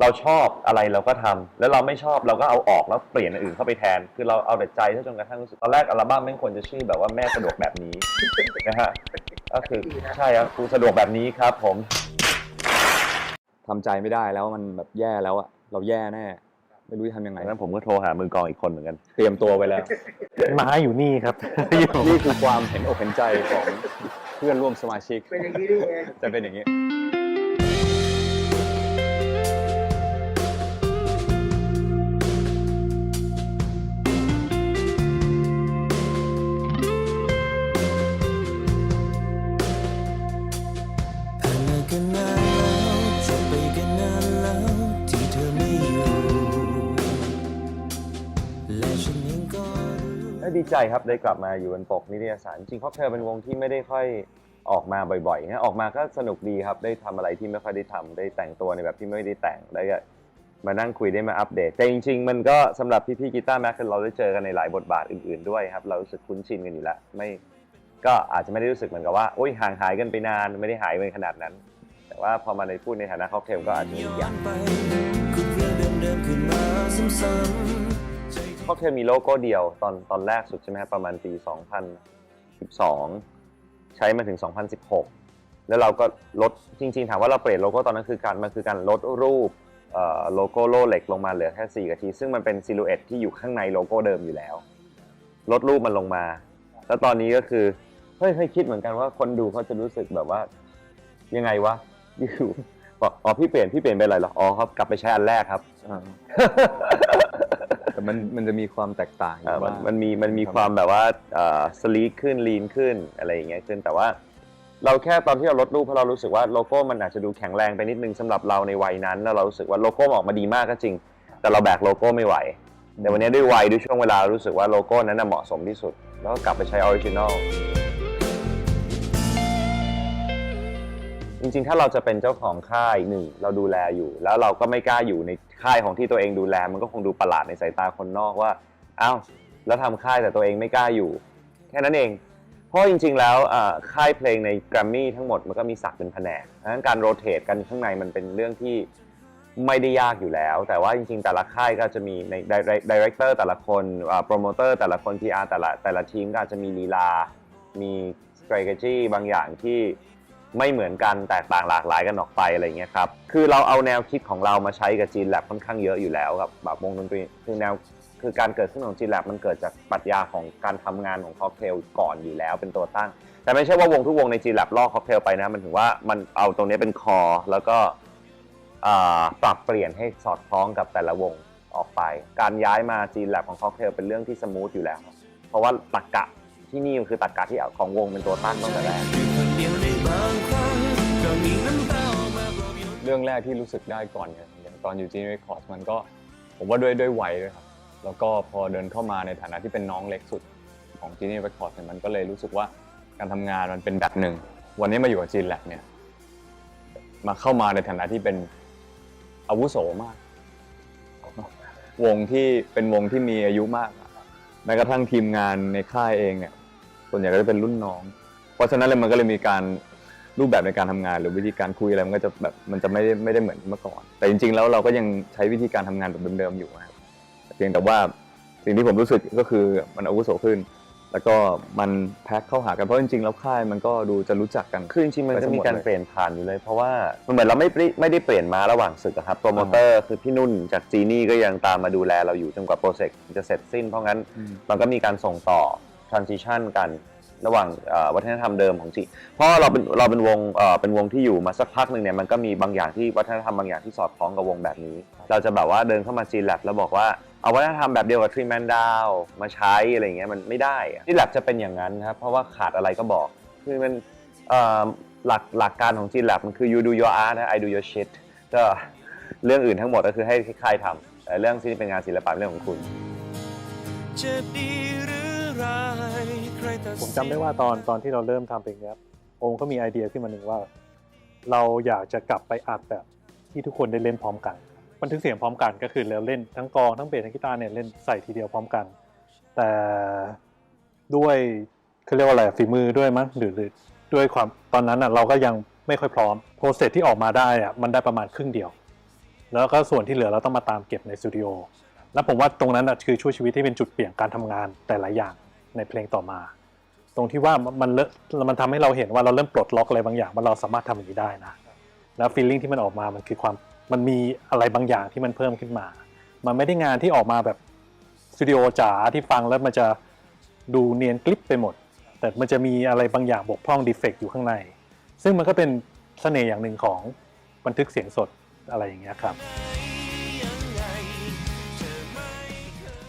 เราชอบอะไรเราก็ทำแล้วเราไม่ชอบเราก็เอาออกแล้วเปลี่ยนอันอื่นเข้าไปแทน คือเราเอาแต่ใจซะจนกระทั่งรู้สึกตอนแรกอัลบั้มไม่ควรจะชื่อแบบว่าแม่สะดวกแบบนี้นะฮะก็คือใช่ครับครูสะดวกแบบนี้ครับ ผมทำใจไม่ได้แล้วมันแบบแย่แล้วอะเราแย่แน่ไม่รู้จะทำยังไง ดังนั้นผมก็โทรหามือกลองอีกคนเหมือนกัน เตรียมตัวไว้แล้วไม้อยู่นี่ครับ นี่คือความเห็นอกเห็นใจของเพื่อนร่วมสมาชิก เป็นอย่างนี้นี่เอง จะเป็นอย่างนี้ผ่าน ดีใจครับได้กลับมาอยู่บนปกนิตยสารจริงๆเพราะเธอเป็นวงที่ไม่ได้ค่อยออกมาบ่อยๆนะออกมาก็สนุกดีครับ ได้ทำอะไรที่ไม่ค่อยได้ทำได้แต่งตัวในแบบที่ไม่ได้แต่งได้ก็มานั่งคุยได้มาอัปเดต แต่จริง ๆ มันก็สำหรับพี่ๆกีตาร์แม็กคือเราได้เจอกันในหลายบทบาทอื่นๆด้วยครับ เรารู้สึกคุ้นชินกันอยู่แล้วไม่ก็อาจจะไม่ได้รู้สึกเหมือนกับว่าโอ้ยห่างหายกันไปนานไม่ได้หายไปขนาดนั้น แต่ว่าพอมาในพูดในฐานะค็อกเทลก็อาจจะมีอีกอย่าง ไปขุดเขาซ้ำๆใจค็อมีโลโก้เดียวตอนตอนแรกสุดใช่ไหมครับประมาณปี 2012 ใช้มาถึง 2016 แล้วเราก็ลดจริงๆ ถามว่าเราเปลี่ยนโลโก้ตอนนั้นคือการมันคือการลดรูปโลโก้โลเหล็กลงมาเหลือแค่4กะที ซึ่งมันเป็นซิลูเอตที่อยู่ข้างในโลโก้เดิมอยู่แล้ว ลดรูปมันลงมา แล้วตอนนี้ก็คือเฮ้ยเฮ้ยคิดเหมือนกันว่าคนดูเขาจะรู้สึกแบบว่ายังไงวะอยู่บอกอ๋อพี่เปลี่ยนพี่เปลี่ยนไปอะไรเหรออ๋อครับกลับไปใช้อันแรกครับ แต่มันมันจะมีความแตกต่างออ่ายู่มันบ้างมันมีมันมีครับความแบบว่าสลีกขึ้นลีนขึ้นอะไรอย่างเงี้ยขึ้นแต่ว่า เราแค่ตอนที่เราลดรูปเพราะเรารู้สึกว่าโลโก้มันอาจจะดูแข็งแรงไปนิดนึงสำหรับเราในวัยนั้นแล้วเรารู้สึกว่าโลโก้มันออกมาดีมากก็จริง แต่เราแบกโลโก้ไม่ไหว แต่วันนี้ด้วยวัยด้วยช่วงเวลารู้สึกว่าโลโก้นั้นน่ะเหมาะสมที่สุด แล้วก็กลับไปใช้ออริจินอลจริงๆ ถ้าเราจะเป็นเจ้าของค่ายหนึ่งเราดูแลอยู่ แล้วเราก็ไม่กล้าอยู่ใน ค่ายของที่ตัวเองดูแล มันก็คงดูประหลาดในสายตาคนนอกว่าอ้าวแล้วทำค่ายแต่ตัวเองไม่กล้าอยู่ แค่นั้นเอง เพราะจริง ๆ แล้วค่ายเพลงในแกรมมี่ทั้งหมดมันก็มีศักดิ์เป็นแผนกดังนั้นการโรเตทกันข้างในมันเป็นเรื่องที่ไม่ได้ยากอยู่แล้ว แต่ว่าจริง ๆ แต่ละค่ายก็จะมีในดีเรคเตอร์แต่ละคนโปรโมเตอร์แต่ละคน PR แต่ละแต่ละทีมก็อาจจะมีลีลา มี strategy บางอย่างที่ ไม่เหมือนกันแตกต่างหลากหลายกันออกไปอะไรอย่างเงี้ยครับคือเราเอาแนวคิดของเรามาใช้กับจีนแลบค่อนข้างเยอะอยู่แล้วกับแบบวงดนตรีคือแนวคือการเกิดขึ้นของจีนแลบมันเกิดจากปรัชญาของการทำงานของค็อกเทลก่อนอยู่แล้วเป็นตัวตั้ง แต่ไม่ใช่ว่าวงทุกวงในจีนแลบลอกค็อกเทลไปนะมันถึงว่ามันเอาตรงนี้เป็นคอแล้วก็ปรับเปลี่ยนให้สอดคล้องกับแต่ละวงออกไป การย้ายมาจีนแลบของค็อกเทลเป็นเรื่องที่สมูทอยู่แล้ว เพราะว่าตรรกะที่นี่มันคือตรรกะที่ของวงเป็นตัวตั้งตั้งแต่แรก ดียวในบางครั้งก็มีน้ำตาออกมาปลอบโยนเรื่องแรกที่รู้สึกได้ก่อนเนี่ยอย่างตอนอยู่จีนเรคคอร์ดมันก็ผมว่าด้วยด้วยวัยด้วยครับ แล้วก็พอเดินเข้ามาในฐานะที่เป็นน้องเล็กสุดของจีนเรคคอร์ดเนี่ยมันก็เลยรู้สึกว่าการทำงานมันเป็นแบบหนึ่ง วันนี้มาอยู่กับจีนแลบเนี่ย มาเข้ามาในฐานะที่เป็นอาวุโสมาก วงที่เป็นวงที่มีอายุมากอะแม้กระทั่งทีมงานในค่ายเองเนี่ยส่วนใหญ่ก็จะเป็นรุ่นน้อง ราะฉะนั้นเลยมันก็เลยมีการรูปแบบในการทำงาน หรือวิธีการคุยอะไรมันก็จะแบบมันจะไม่ได้ไม่ได้เหมือนเมื่อก่อน แต่จริง ๆ แล้วเราก็ยังใช้วิธีการทำงานแบบเดิมๆอยู่นะครับเพียงแต่ว่าสิ่งที่ผมรู้สึกก็คือมันอาวุโสขึ้น แล้วก็มันแพ็คเข้าหากันเพราะจริงๆแล้วค่ายมันก็ดูจะรู้จักกัน คือจริงๆมันไปจะทั้งหมีมดการเลยเปลี่ยนผ่านอยู่เลย เพราะว่ามันเหมือนเราไม่ได้ไม่ได้เปลี่ยนมาระหว่างศึกอะครับโปรโมเตอร์คือพี่นุ่นจากจีนี่ก็ยังตามมาดูแลเราอยู่จนกว่าโปรเจกต์จะเสร็จสิ้น เพราะงั้นอืมมันก็มีการส่งต่อ transition กัน ระหว่างวัฒนธรรมเดิมของจีนเพราะเราเป็นเราเป็นวงเป็นวงที่อยู่มาสักพักหนึ่งเนี่ยมันก็มีบางอย่างที่วัฒนธรรมบางอย่างที่สอดคล้องกับวงแบบนี้ เราจะแบบว่าเดินเข้ามาจีนแลบแล้วบอกว่าเอาวัฒนธรรมแบบเดียวกับทรีแมนดาวมาใช้อะไรเงี้ยมันไม่ได้อะจีนแลบจะเป็นอย่างนั้นครับเพราะว่าขาดอะไรก็บอกคือมันหลักหลักการของจีนแลบมันคือ you do your art นะ I do your shit ก็เรื่องอื่นทั้งหมดก็คือให้ใครทำแต่เรื่องที่เป็นงานศิลปะเป็นเรื่องของคุณ ผมจำได้ว่าตอนตอนที่เราเริ่มทำเพลงเนี้ยโอมก็มีไอเดียขึ้นมาหนึ่งว่า เราอยากจะกลับไปอัดแบบที่ทุกคนได้เล่นพร้อมกันบันทึกเสียงพร้อมกันก็คือเราเล่นทั้งกองทั้งเบสทั้งกีตาร์เนี่ยเล่นใส่ทีเดียวพร้อมกัน แต่ด้วยเขาเรียกว่าอะไรฝีมือด้วยมั้งหรือหรือด้วยความตอนนั้นอะเราก็ยังไม่ค่อยพร้อมโปรเซสที่ออกมาได้อะมันได้ประมาณครึ่งเดียว แล้วก็ส่วนที่เหลือเราต้องมาตามเก็บในสตูดิโอแล้วผมว่าตรงนั้นน่ะคือช่วยชีวิตที่เป็นจุดเปลี่ยนการทำงานแต่หละอย่างในเพลงต่อมา ตรงที่ว่ามันเลอะมันทำให้เราเห็นว่าเราเริ่มปลดล็อกอะไรบางอย่างว่าเราสามารถทำอย่างนี้ได้นะแล้วฟีลลิ่งที่มันออกมามันคือความมันมีอะไรบางอย่างที่มันเพิ่มขึ้นมา มันไม่ได้งานที่ออกมาแบบสตูดิโอจ๋าที่ฟังแล้วมันจะดูเนียนกลิปไปหมด แต่มันจะมีอะไรบางอย่างบกพร่องดีเฟกต์อยู่ข้างใน ซึ่งมันก็เป็นเสน่ห์อย่างหนึ่งของบันทึกเสียงสดอะไรอย่างเงี้ยครับ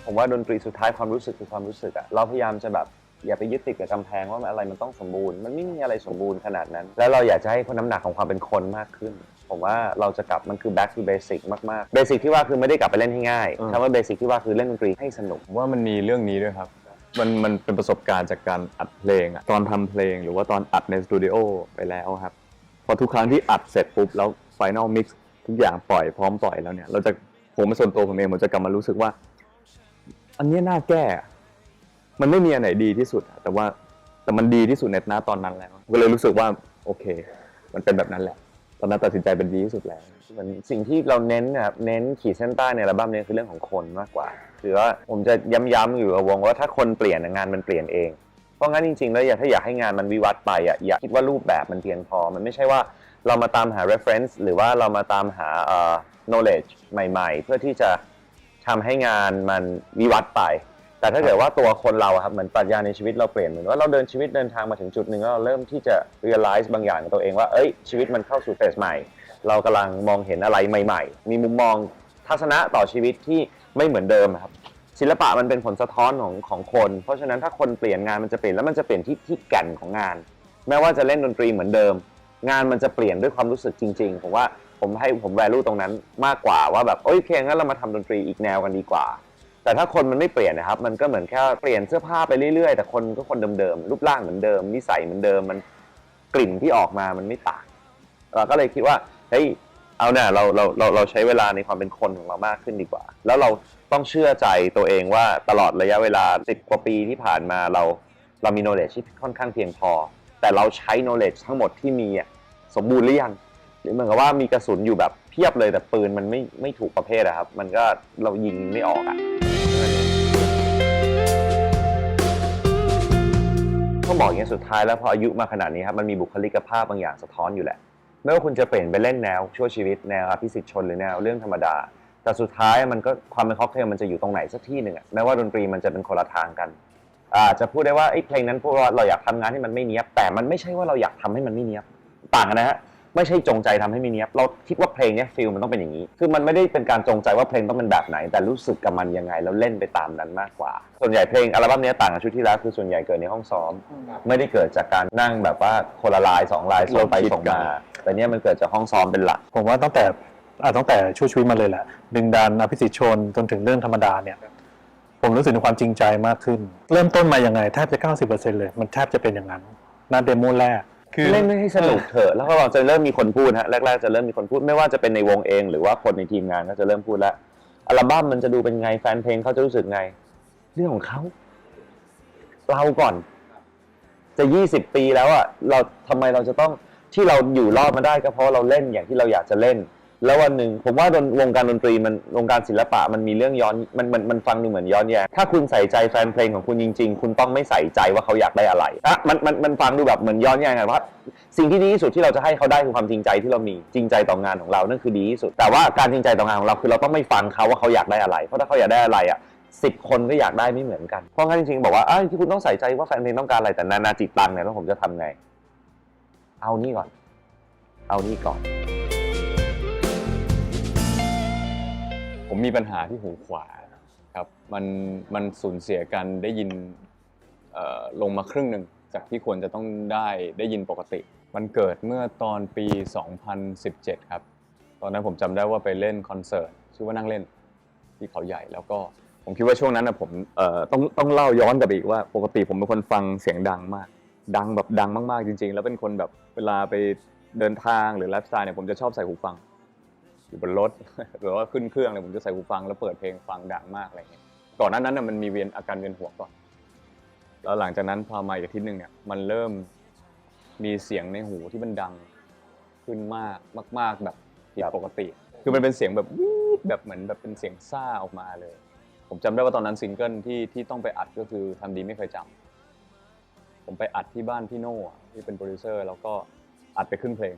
ผมว่าดนตรีสุดท้ายความรู้สึกคือความรู้สึกอะเราพยายามจะแบบ อย่าไปยึดติดกับกำแพงว่าอะไรมันต้องสมบูรณ์ มันไม่มีอะไรสมบูรณ์ขนาดนั้น แล้วเราอยากจะให้คนน้ำหนักของความเป็นคนมากขึ้น ผมว่าเราจะกลับมันคือ back to basic มากๆ basic ที่ว่าคือไม่ได้กลับไปเล่นให้ง่ายอืมคำว่า basic ที่ว่าคือเล่นดนตรีให้สนุก ผมว่ามันมีเรื่องนี้ด้วยครับ มันมันเป็นประสบการณ์จากการอัดเพลงอะตอนทำเพลงหรือว่าตอนอัดในสตูดิโอไปแล้วครับ พอทุกครั้งที่อัดเสร็จปุ๊บแล้วไฟน a ลมิกซ์ทุกอย่างปล่อยพร้อมปล่อยแล้วเนี่ย เราจะผมเป็นส่วนตัวผมเองผมจะกลับมารู้สึกว่า อันเนี้ยน่าแก้ มันไม่มีอันไหนดีที่สุดอะแต่ว่าแต่มันดีที่สุดในณตอนนั้นแล้วก็เลยรู้สึกว่าโอเค มันเป็นแบบนั้นแหละ ตอนนั้นตัดสินใจเป็นดีที่สุดแล้วเหมือนสิ่งที่เราเน้นนะครับเน้นขีดเส้นใต้ในอัลบั้มนี้คือเรื่องของคนมากกว่า คือว่าผมจะย้ำๆอยู่กับวงว่าถ้าคนเปลี่ยนงานมันเปลี่ยนเอง เพราะงั้นจริงๆแล้วอยากถ้าอยากให้งานมันวิวัฒน์ไปอะอย่าคิดว่ารูปแบบมันเพียงพอ มันไม่ใช่ว่าเรามาตามหา reference หรือว่าเรามาตามหาเอ่อ knowledge ใหม่ ๆ เพื่อที่จะทำให้งานมันวิวัฒน์ไป แต่ถ้าเกิดว่าตัวคนเราอะครับเหมือนปรัชญาในชีวิตเราเปลี่ยนเหมือนว่าเราเดินชีวิตเดินทางมาถึงจุดหนึ่งแล้วเราเริ่มที่จะ realize บางอย่างในตัวเองว่าเอ้ยชีวิตมันเข้าสู่เฟสใหม่ เรากำลังมองเห็นอะไรใหม่ ๆ มีมุมมองทัศนะต่อชีวิตที่ไม่เหมือนเดิมอะครับศิลปะมันเป็นผลสะท้อนของของคน เพราะฉะนั้นถ้าคนเปลี่ยนงานมันจะเปลี่ยนแล้วมันจะเปลี่ยนที่ที่แก่นของงาน แม้ว่าจะเล่นดนตรีเหมือนเดิม งานมันจะเปลี่ยนด้วยความรู้สึกจริง ๆ ผมว่าผมให้ผมแวลูตรงนั้นมากกว่าว่าแบบโอเคงั้นเรามาทำดนตรีอีกแนวกันดีกว่า แต่ถ้าคนมันไม่เปลี่ยนนะครับ มันก็เหมือนแค่เปลี่ยนเสื้อผ้าไปเรื่อยๆ แต่คนก็คนเดิมๆ รูปร่างเหมือนเดิม นิสัยเหมือนเดิม มันกลิ่นที่ออกมา มันไม่ต่าง เราก็เลยคิดว่า เฮ้ย เอาเนี่ยเราเราเราเราใช้เวลาในความเป็นคนของเรามากขึ้นดีกว่า แล้วเราต้องเชื่อใจตัวเองว่าตลอดระยะเวลา10กว่าปีที่ผ่านมาเราเรามี knowledge ที่ค่อนข้างเพียงพอ แต่เราใช้ knowledge ทั้งหมดที่มีอะสมบูรณ์หรือยังหรือเหมือนกับว่ามีกระสุนอยู่แบบเพียบเลยแต่ปืนมันไม่ไม่ถูกประเภทอะครับ มันก็เรายิงไม่ออกอะ ต้องบอกอย่างนี้สุดท้ายแล้วพออายุมาขนาดนี้ครับมันมีบุคลิกภาพบางอย่างสะท้อนอยู่แหละไม่ว่าคุณจะเปลี่ยนไปเล่นแนวชั่วชีวิตแนวพิสิทธิชนหรือแนวเรื่องธรรมดา แต่สุดท้ายมันก็ความเป็นค็อกเทลมันจะอยู่ตรงไหนสักที่หนึ่งอะแม้ว่าดนตรีมันจะเป็นคนละทางกันอาจจะพูดได้ว่าไอ้เพลงนั้นพูดว่าเราอยากทำงานให้มันไม่เนี้ยบแต่มันไม่ใช่ว่าเราอยากทำให้มันไม่เนี้ยบต่างกันนะฮะ ไม่ใช่จงใจทำให้ไม่เนี้ยบเราคิดว่าเพลงเนี้ยฟิลมันต้องเป็นอย่างนี้ คือมันไม่ได้เป็นการจงใจว่าเพลงต้องเป็นแบบไหน แต่รู้สึกกับมันยังไงแล้วเล่นไปตามนั้นมากกว่า ส่วนใหญ่เพลงอัลบั้มเนี้ยต่างกับชุดที่แล้วคือส่วนใหญ่เกิดในห้องซ้อม ไม่ได้เกิดจากการนั่งแบบว่าคนละลายสองลายส่งไปส่งมา แต่เนี้ยมันเกิดจากห้องซ้อมเป็นหลัก ผมว่าตั้งแต่อะตั้งแต่ช่วยชีวิตมาเลยแหละ ดึงดันอภิสิทธิ์ชนจนถึงเรื่องธรรมดาเนี่ย ผมรู้สึกถึงความจริงใจมากขึ้น เริ่มต้นมายังไงแทบจะ 90%เลย มันแทบจะเป็นอย่างนั้นหน้าเดโมแรก คือเล่นให้สนุกเถอะแล้วก็เราจะเริ่มมีคนพูดฮะแรกๆจะเริ่มมีคนพูดไม่ว่าจะเป็นในวงเอง หรือว่าคนในทีมงานก็จะเริ่มพูดแล้วอัลบั้มมันจะดูเป็นไงแฟนเพลงเขาจะรู้สึกไง เรื่องของเขาเราก่อน จะยี่สิบปีแล้วอะเราทำไมเราจะต้องที่เราอยู่รอดมาได้ก็เพราะเราเล่นอย่างที่เราอยากจะเล่น แล้ววันหนึ่งผมว่าดนวงการดนตรีมันวงการศิลปะมันมีเรื่องย้อนมันมันมันฟังดูเหมือนย้อนแย้งถ้าคุณใส่ใจแฟนเพลงของคุณจริง ๆ คุณต้องไม่ใส่ใจว่าเขาอยากได้อะไรอะมันมันมันฟังดูแบบเหมือนย้อนแย้งกันว่าสิ่งที่ดีที่สุดที่เราจะให้เขาได้คือความจริงใจที่เรามีจริงใจต่องานของเรานั่นคือดีที่สุด แต่ว่าการจริงใจต่องานของเราคือเราต้องไม่ฟังเขาว่าเขาอยากได้อะไร เพราะถ้าเขาอยากได้อะไรอะสิบคนก็อยากได้ไม่เหมือนกัน เพราะงั้นจริงๆบอกว่าอ้ที่คุณต้องใส่ใจว่าแฟนเพลงต้องการอะไรแต่นานาจิตตังเนี่ยแล้วผมจะทำไง เอานี่ก่อน เอานี่ก่อน ผมมีปัญหาที่หูขวาครับมันมันสูญเสียการได้ยินเอ่อลงมาครึ่งหนึ่งจากที่ควรจะต้องได้ได้ยินปกติ มันเกิดเมื่อตอนปี 2017 ครับ ตอนนั้นผมจำได้ว่าไปเล่นคอนเสิร์ตชื่อว่านั่งเล่นที่เขาใหญ่แล้วก็ผมคิดว่าช่วงนั้นนะผมเอ่อต้องต้องเล่าย้อนกลับอีกว่า ปกติผมเป็นคนฟังเสียงดังมาก ดังแบบดังมากๆจริง ๆ แล้วเป็นคนแบบเวลาไปเดินทางหรือไลฟ์สไตล์เนี่ยผมจะชอบใส่หูฟัง อยู่บนรถหรือว่าขึ้นเครื่องเลยผมจะใส่หูฟังแล้วเปิดเพลงฟังดังมากอะไรเงี้ยก่อนหน้านั้นน่ะมันมีเวียนอาการเวียนหัวก่อนแล้วหลังจากนั้นพอมาอีกอาทิตย์หนึ่งเนี่ยมันเริ่มมีเสียงในหูที่มันดังขึ้นมากมาก ๆ แบบผิดปกติ คือมันเป็นเสียงแบบวีดแบบเหมือนแบบเป็นเสียงซ่าออกมาเลย ผมจำได้ว่าตอนนั้นซิงเกิลที่ที่ต้องไปอัดก็คือทำดีไม่เคยจำผมไปอัดที่บ้านพี่โน่ที่เป็นโปรดิวเซอร์แล้วก็อัดไปครึ่งเพลง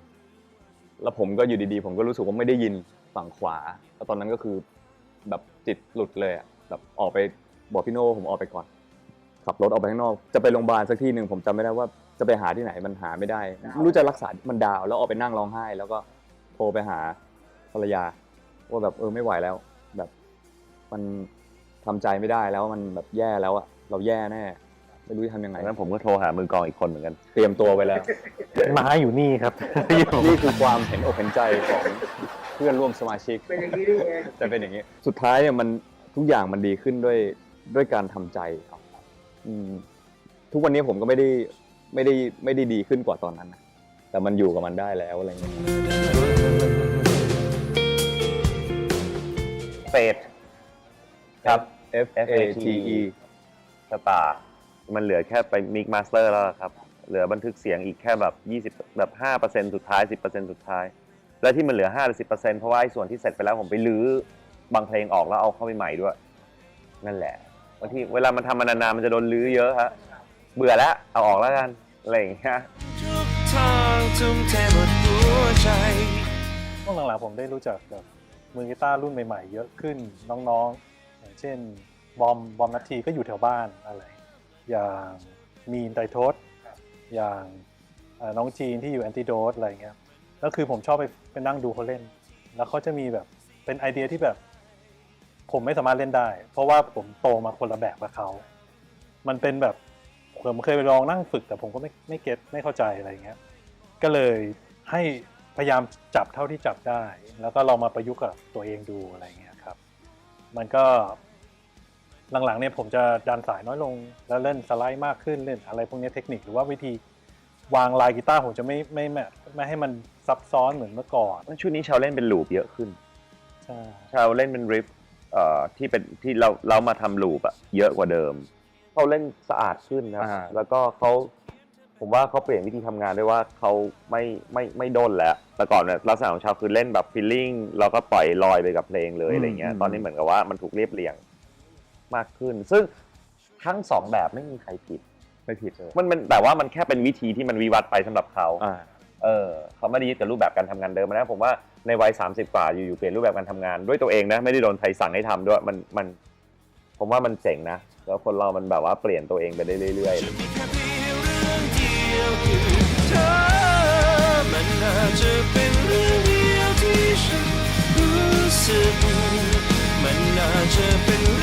แล้วผมก็อยู่ดีๆ ผมก็รู้สึกว่าไม่ได้ยินฝั่งขวา แล้วตอนนั้นก็คือแบบจิตหลุดเลยอะแบบออกไปบอกพี่โน่ผมออกไปก่อน ขับรถออกไปข้างนอก จะไปโรงพยาบาลสักที่หนึ่งผมจำไม่ได้ว่าจะไปหาที่ไหนมันหาไม่ได้ ไม่รู้จะรักษา มันดาว แล้วออกไปนั่งร้องไห้ แล้วก็โทรไปหาภรรยาว่าแบบเออไม่ไหวแล้ว แบบมันทำใจไม่ได้แล้วมันแบบแย่แล้วอะเราแย่แน่ ไม่รู้จะทำยังไง ดังนั้นผมก็โทรหามือกลองอีกคนเหมือนกัน เตรียมตัวไปแล้ว ไม้อยู่นี่ครับ นี่คือความเห็นอกเห็นใจของเพื่อนร่วมสมาชิก เป็นอย่างนี้นี่เอง จะเป็นอย่างนี้ สุดท้ายเนี่ยมันทุกอย่างมันดีขึ้นด้วยด้วยการทำใจครับอืมทุกวันนี้ผมก็ไม่ได้ไม่ได้ไม่ได้ดีขึ้นกว่าตอนนั้นนะแต่มันอยู่กับมันได้แล้วอะไรเงี้ยเฟด ครับ F F A A T T E E สตาร์ มันเหลือแค่ไปมิกมาสเตอร์แล้วครับ เหลือบันทึกเสียงอีกแค่แบบ 20 แบบ 5%สุดท้าย 10%สุดท้าย แล้วที่มันเหลือ5หรือ10%เพราะว่าไอ้ส่วนที่เสร็จไปแล้วผมไปลื้อบางเพลงออกแล้วเอาเข้าไปใหม่ด้วย นั่นแหละบางทีเวลามันทำมานานๆมันจะโดนลื้อเยอะฮะเบื่อแล้วเอาออกแล้วกันอะไรอย่างเงี้ยทุกทางทุ่มเทหมดหัวใจช่วงหลังๆผมได้รู้จักแบบมือกีตาร์รุ่นใหม่ๆ เยอะขึ้นน้องๆอย่างเช่นบอมบอมนัททีก็อยู่แถวบ้านอะไร อย่างมีนไตรทศอย่างเอ่อน้องจีนที่อยู่แอนติโดสอะไรเงี้ยแล้วคือผมชอบไปไปนั่งดูเขาเล่น แล้วเขาจะมีแบบเป็นไอเดียที่แบบ ผมไม่สามารถเล่นได้ เพราะว่าผมโตมาคนละแบบกับเขา มันเป็นแบบผมเคยไปลองนั่งฝึกแต่ผมก็ไม่ไม่เก็ตไม่เข้าใจอะไรเงี้ย ก็เลยให้พยายามจับเท่าที่จับได้ แล้วก็ลองมาประยุกต์กับตัวเองดูอะไรเงี้ยครับ มันก็ หลังๆเนี่ยผมจะดันสายน้อยลง แล้วเล่นสไลด์มากขึ้นเล่นอะไรพวกนี้เทคนิคหรือว่าวิธีวางลายกีตาร์ผมจะไม่ไม่ไม่ไม่ให้มันซับซ้อนเหมือนเมื่อก่อนชุดนี้ชาวเล่นเป็นลูปเยอะขึ้นใช่ชาวเล่นเป็นริฟเอ่อที่เป็นที่เราเรามาทำลูปอะเยอะกว่าเดิมเขาเล่นสะอาดขึ้นนะอ่าแล้วก็เขาผมว่าเขาเปลี่ยนวิธีทำงานด้วยว่าเขาไม่ไม่ไม่ด้นแล้วแต่ก่อนเนี่ยลักษณะของชาวคือเล่นแบบฟีลลิ่งแล้วก็ปล่อยลอยไปกับเพลงเลยอะไรเงี้ยตอนนี้เหมือนกับว่ามันถูกเรียบเรียง มากขึ้น ซึ่งทั้งสองแบบไม่มีใครผิด ไม่ผิดเลยมันมันแต่ว่ามันแค่เป็นวิธีที่มันวิวัฒน์ไปสำหรับเขา อ่า เออเขาไม่ได้ยึดกับรูปแบบการทำงานเดิมนะผมว่าในวัย 30 กว่าอยู่ๆเปลี่ยนรูปแบบการทำงานด้วยตัวเองนะไม่ได้โดนใครสั่งให้ทำด้วยมันมันผมว่ามันเจ๋งนะ แล้วคนเรามันแบบว่าเปลี่ยนตัวเองไปได้เรื่อยจะมีแค่เพียงเรื่องเดียวคือเธอ มันน่าจะเป็นเรื่องเดียวที่ฉันรู้สึก มันน่าจะเป็นเรื่องเดียวที่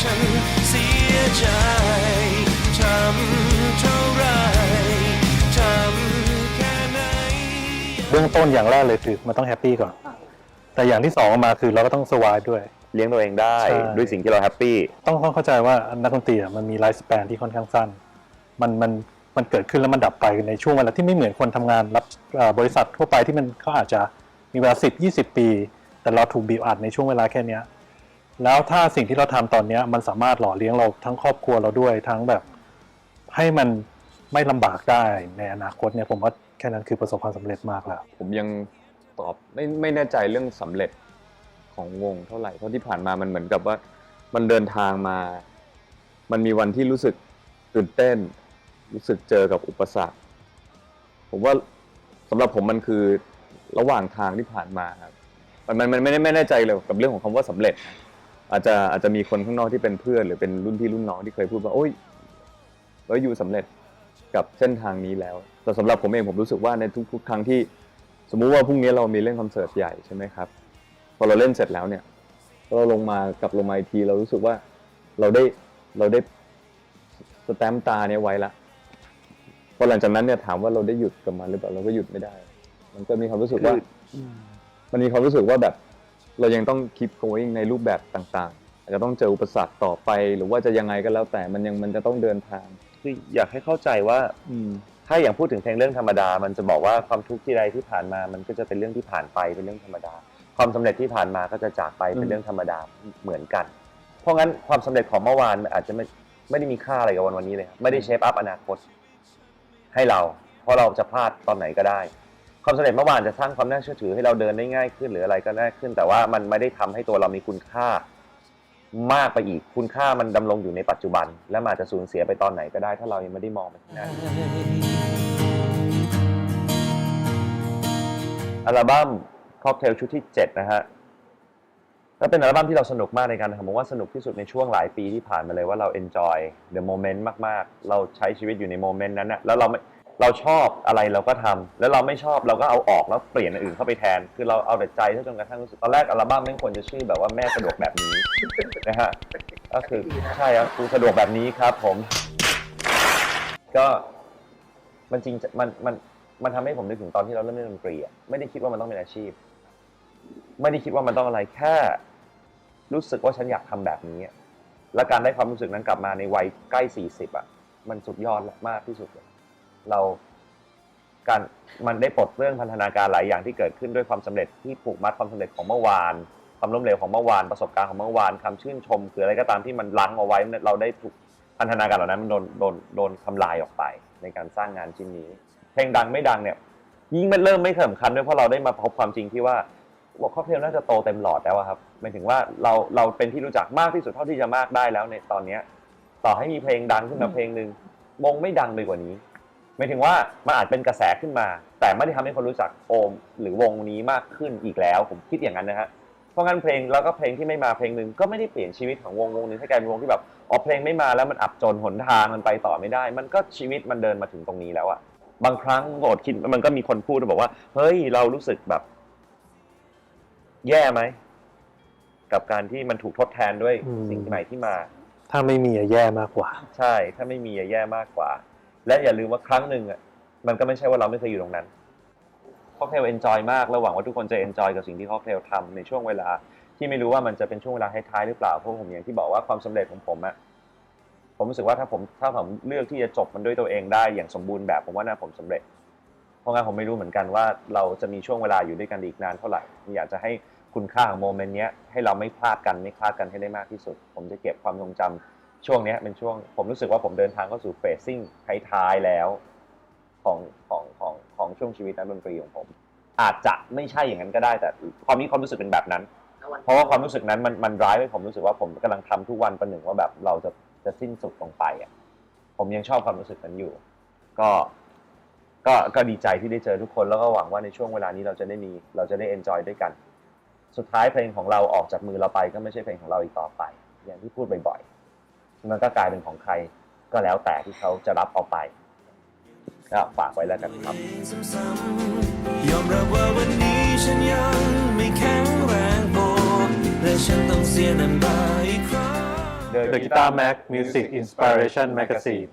ฉันเสียใจทำเท่าไรทำแค่ไหน เบื้องต้นอย่างแรกเลยคือมันต้องแฮปปี้ก่อน แต่อย่างที่สองมาคือเราก็ต้องสวายด้วยๆเลี้ยงตัวเองได้ใช่ ด้วยสิ่งที่เราแฮปปี้ต้องต้องเข้าใจว่านักดนตรีอะมันมีไลฟ์ส p ปนที่ค่อนข้างสั้น มันมันมันเกิดขึ้นแล้วมันดับไปในช่วงเวลาที่ไม่เหมือนคนทำงานรับเอ่อบริษัททั่วไปที่มันเขาอาจจะมีเวลาสิบยี่สิบปี แต่เราถูกบีบอัดในช่วงเวลาแค่เนี้ย แล้วถ้าสิ่งที่เราทำตอนเนี้ยมันสามารถหล่อเลี้ยงเราทั้งครอบครัวเราด้วยทั้งแบบ ให้มันไม่ลำบากได้ในอนาคตเนี่ยผมว่าแค่นั้นคือประสบความสำเร็จมากแล้ว ผมยังตอบไม่ไม่แน่ใจเรื่องสำเร็จของวงเท่าไหร่เพราะที่ผ่านมามันเหมือนกับว่ามันเดินทางมา มันมีวันที่รู้สึกตื่นเต้น รู้สึกเจอกับอุปสรรค ผมว่าสำหรับผมมันคือระหว่างทางที่ผ่านมาครับมันมันไม่ได้ไม่แน่ใจเลยกับเรื่องของคำว่าสำเร็จนะ อาจจะอาจจะมีคนข้างนอกที่เป็นเพื่อน หรือเป็นรุ่นพี่รุ่นน้องที่เคยพูดว่าโอ้ยเอ้ยอยู่สำเร็จกับเส้นทางนี้แล้ว แต่สำหรับผมเองผมรู้สึกว่าในทุกๆครั้งที่ สมมุติว่าพรุ่งนี้เรามีเล่นคอนเสิร์ตใหญ่ใช่ไหมครับพอเราเล่นเสร็จแล้วเนี่ยพอเราลงมากลับลงมาอีกที เรารู้สึกว่าเราได้เราได้สแตมป์ตาเนี่ยไว้ละพอหลังจากนั้นเนี่ยถามว่าเราได้หยุดกับมันหรือเปล่าเราก็หยุดไม่ได้ มันก็มีความรู้สึกว่า มันมีความรู้สึกว่าแบบ เรายังต้อง keep going ในรูปแบบต่างๆอาจจะต้องเจออุปสรรคต่อไป หรือว่าจะยังไงก็แล้วแต่มันยังมันจะต้องเดินทางคืออยากให้เข้าใจว่าอืมถ้าอย่างพูดถึงเพลงเรื่องธรรมดา มันจะบอกว่าความทุกข์ที่ใดที่ผ่านมา มันก็จะเป็นเรื่องที่ผ่านไปเป็นเรื่องธรรมดา ความสำเร็จที่ผ่านมาก็จะจากไปเป็นเรื่องธรรมดาเหมือนกัน เพราะงั้นความสำเร็จของเมื่อวานมันอาจจะไม่ไม่ได้มีค่าอะไรกับวันวันนี้เลยครับไม่ได้เชฟอัพอนาคตให้เรา เพราะเราจะพลาดตอนไหนก็ได้ ความสำเร็จเมื่อวานจะสร้างความน่าเชื่อถือให้เราเดินได้ง่ายขึ้นหรืออะไรก็ได้ขึ้น แต่ว่ามันไม่ได้ทำให้ตัวเรามีคุณค่ามากไปอีก คุณค่ามันดำรงอยู่ในปัจจุบัน และมันอาจจะสูญเสียไปตอนไหนก็ได้ ถ้าเรายังไม่ได้มองไปข้างหน้าอัลบั้มค็อกเทลชุดที่ 7 นะฮะก็เป็นอัลบั้มที่เราสนุกมากในการทำผมว่าสนุกที่สุดในช่วงหลายปีที่ผ่านมาเลยว่าเรา enjoy the moment มาก ๆ เราใช้ชีวิตอยู่ในโมเมนต์นั้นนะแล้วเราไม่ เราชอบอะไรเราก็ทำแล้วเราไม่ชอบเราก็เอาออกแล้วเปลี่ยนอันอื่นเข้าไปแทน คือเราเอาแต่ใจซะจนกระทั่งรู้สึกตอนแรกอัลบั้มไม่ควรจะชื่อแบบว่าแม่สะดวกแบบนี้นะฮะก็คือใช่ครับกูสะดวกแบบนี้ครับ ผม ก็มันจริงจะมันมันมันทำให้ผมนึกถึงตอนที่เราเริ่มเล่นดนตรีอะไม่ได้คิดว่ามันต้องเป็นอาชีพ ไม่ได้คิดว่ามันต้องอะไรแค่ รู้สึกว่าฉันอยากทำแบบนี้อะและการได้ความรู้สึกนั้นกลับมาในวัยใกล้สี่สิบอะมันสุดยอดมากที่สุดเลย เราการมันได้ปลดเรื่องพันธนาการหลายอย่างที่เกิดขึ้นด้วยความสำเร็จที่ผูกมัดความสำเร็จของเมื่อวาน ความล้มเหลวของเมื่อวานประสบการณ์ของเมื่อวานคำชื่นชมคืออะไรก็ตามที่มันลังเอาไว้ เราได้ถูกพันธนาการเหล่านั้นมันโดนโดนโดนทำลายออกไป ในการสร้างงานชิ้นนี้ เพลงดังไม่ดังเนี่ยยิ่งมันเริ่มไม่สำคัญด้วยเพราะเราได้มาพบความจริงที่ว่าว่าค็อกเทลน่าจะโตเต็มหลอดแล้วครับหมายถึงว่าเราเราเป็นที่รู้จักมากที่สุดเท่าที่จะมากได้แล้วในตอนเนี้ยต่อให้มีเพลงดังขึ้นมาเพลงหนึ่งวงไม่ดังไปกว่านี้ หมายถึงว่ามันอาจเป็นกระแสขึ้นมา แต่ไม่ได้ทำให้คนรู้จักโอม หรือวงนี้มากขึ้นอีกแล้ว ผมคิดอย่างนั้นนะฮะเพราะงั้นเพลงแล้วก็เพลงที่ไม่มาเพลงหนึ่งก็ไม่ได้เปลี่ยนชีวิตของวงวงหนึงให้กลายเป็นวงที่แบบอ๋อเพลงไม่มาแล้วมันอับจนหนทางมันไปต่อไม่ได้ มันก็ชีวิตมันเดินมาถึงตรงนี้แล้วอะบางครั้งโอดคิดมันก็มีคนพูดบอกว่า เฮ้ยเรารู้สึกแบบ แย่ไหมกับการที่มันถูกทดแทนด้วยอืมสิ่งใหม่ที่มา ถ้าไม่มีอะแย่มากกว่า ใช่ ถ้าไม่มีอะแย่มากกว่า และอย่าลืมว่าครั้งหนึ่งอะมันก็ไม่ใช่ว่าเราไม่เคยอยู่ตรงนั้นค็อกเทลเอนจอยมากแล้วหวังว่าทุกคนจะเอนจอยกับสิ่งที่ค็อกเทลทำในช่วงเวลาที่ไม่รู้ว่ามันจะเป็นช่วงเวลาท้ายๆหรือเปล่าเพราะผมอย่างที่บอกว่าความสำเร็จของผมอะผมรู้สึกว่าถ้าผมถ้าผมเลือกที่จะจบมันด้วยตัวเองได้อย่างสมบูรณ์แบบผมว่าน่าผมสำเร็จ เพราะงั้นผมไม่รู้เหมือนกันว่าเราจะมีช่วงเวลาอยู่ด้วยกันอีกนานเท่าไหร่อยากจะให้คุณค่าของโมเมนต์นี้ให้เราไม่พลาดกันไม่คลาดกันให้ได้มากที่สุด ผมจะเก็บความทรงจำ ช่วงเนี้ยเป็นช่วงผมรู้สึกว่าผมเดินทางเข้าสู่เฟสซิ่งท้ายๆแล้วของของของของช่วงชีวิตนักดนตรีของผม อาจจะไม่ใช่อย่างนั้นก็ได้แต่ความนี้ความรู้สึกเป็นแบบนั้น เพราะว่าความรู้สึกนั้นมันมันร้ายให้ผมรู้สึกว่าผมกำลังทำทุกวันประหนึ่งว่าแบบเราจะจะสิ้นสุดลงไปอะผมยังชอบความรู้สึกนั้นอยู่ ก็ก็ก็ดีใจที่ได้เจอทุกคนแล้วก็หวังว่าในช่วงเวลานี้เราจะได้มีเราจะได้เอนจอยด้วยกัน สุดท้ายเพลงของเราออกจากมือเราไปก็ไม่ใช่เพลงของเราอีกต่อไป อย่างที่พูดบ่อยๆ มันก็กลายเป็นของใครก็แล้วแต่ที่เขาจะรับเอาไปก็ฝากไว้แล้วกันครับซ้ำๆยอมรับว่าวันนี้ฉันยังไม่แข็งแรงพอและฉันต้องเสียน้ำตาอีกครั้ง The Guitar Mag Music Inspiration Magazine